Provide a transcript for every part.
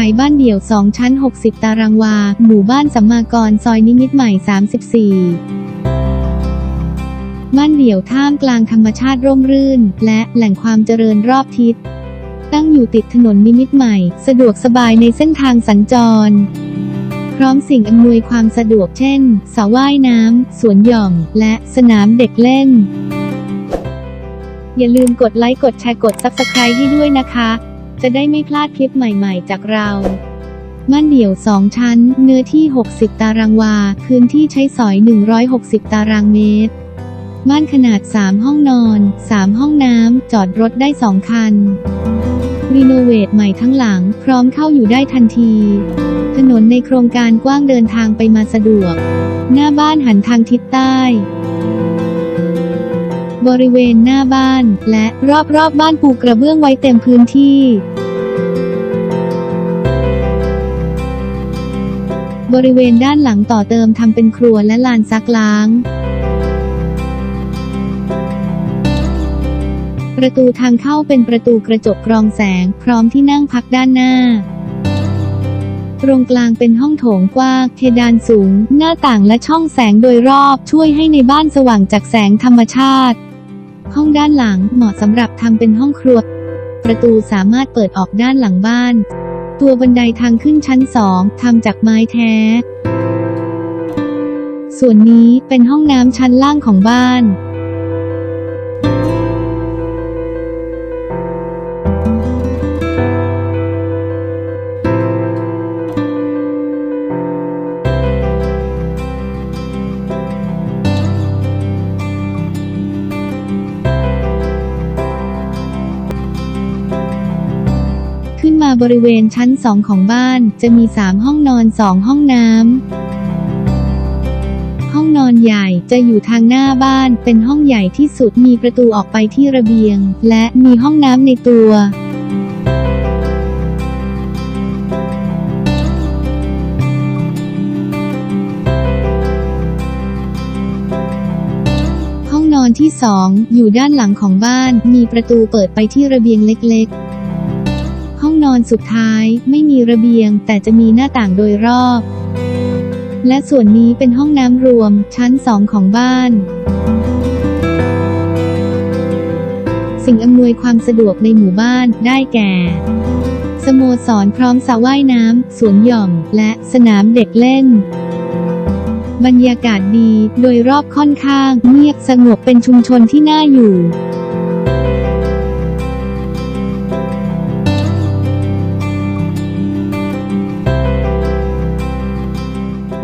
ายบ้านเดี่ยว 2 ชั้น 60 ตารางวา หมู่บ้านสัมมากรซอยนิมิตใหม่ 34 บ้านเดี่ยวท่ามกลางธรรมชาติร่มรื่น และแหล่งความเจริญรอบทิศ ตั้งอยู่ติดถนนนิมิตใหม่ สะดวกสบายในเส้นทางสัญจร พร้อมสิ่งอำนวยความสะดวกเช่นสระว่ายน้ำสวนหย่อม และสนามเด็กเล่น อย่าลืมกดไลค์กดแชร์กด Subscribe ให้ด้วยนะคะ จะได้ไม่พลาดคลิปใหม่ๆ จากเราม่านเดี่ยว 2 ชั้น เนื้อที่ 60 ตารางวา พื้นที่ใช้สอย 160 ตารางเมตรม่านขนาด 3 ห้องนอน 3 ห้องน้ำ จอดรถได้ 2 คัน รีโนเวทใหม่ทั้งหลัง พร้อมเข้าอยู่ได้ทันที ถนนในโครงการกว้างเดินทางไปมาสะดวก หน้าบ้านหันทางทิศใต้ บริเวณหน้าบ้าน และรอบๆบบ้านปูกระเบื้องไว้เต็มพื้นที่ บริเวณด้านหลังต่อเติมทำเป็นครัวและลานซักล้างประตูทางเข้าเป็นประตูกระจกกรองแสง พร้อมที่นั่งพักด้านหน้า ตรงกลางเป็นห้องโถงกว้างเพดานสูง หน้าต่างและช่องแสงโดยรอบช่วยให้ในบ้านสว่างจากแสงธรรมชาติ ห้องด้านหลังเหมาะสำหรับทำเป็นห้องครัว ประตูสามารถเปิดออกด้านหลังบ้าน ตัวบันไดทางขึ้นชั้นสองทำจากไม้แท้ ส่วนนี้เป็นห้องน้ำชั้นล่างของบ้าน บริเวณชั้นสองของบ้านจะมี 3 ห้องนอน 2 ห้องน้ำ ห้องนอนใหญ่จะอยู่ทางหน้าบ้านเป็นห้องใหญ่ที่สุดมีประตูออกไปที่ระเบียง และมีห้องน้ำในตัวห้องนอนที่สองอยู่ด้านหลังของบ้านมีประตูเปิดไปที่ระเบียงเล็กๆ อนสุดท้ายไม่มีระเบียง แต่จะมีหน้าต่างโดยรอบ และส่วนนี้เป็นห้องน้ำรวมชั้นสองของบ้านสิ่งอำนวยความสะดวกในหมู่บ้านได้แก่ สโมสรพร้อมสระว่ายน้ำ สวนหย่อม และสนามเด็กเล่น บรรยากาศดี โดยรอบค่อนข้างเงียบสงบเป็นชุมชนที่น่าอยู่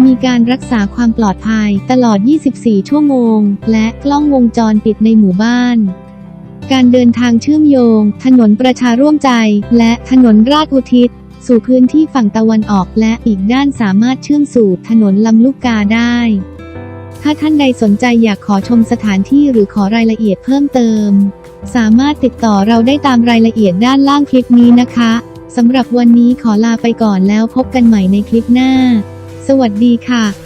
มีการรักษาความปลอดภัยตลอด 24 ชั่วโมง และกล้องวงจรปิดในหมู่บ้านการเดินทางเชื่อมโยง ถนนประชาร่วมใจ และถนนราชอุทิศ สู่พื้นที่ฝั่งตะวันออกและอีกด้านสามารถเชื่อมสู่ถนนลำลูกกาได้ ถ้าท่านใดสนใจอยากขอชมสถานที่หรือขอรายละเอียดเพิ่มเติม สามารถติดต่อเราได้ตามรายละเอียดด้านล่างคลิปนี้นะคะสำหรับวันนี้ขอลาไปก่อนแล้วพบกันใหม่ในคลิปหน้า สวัสดีค่ะ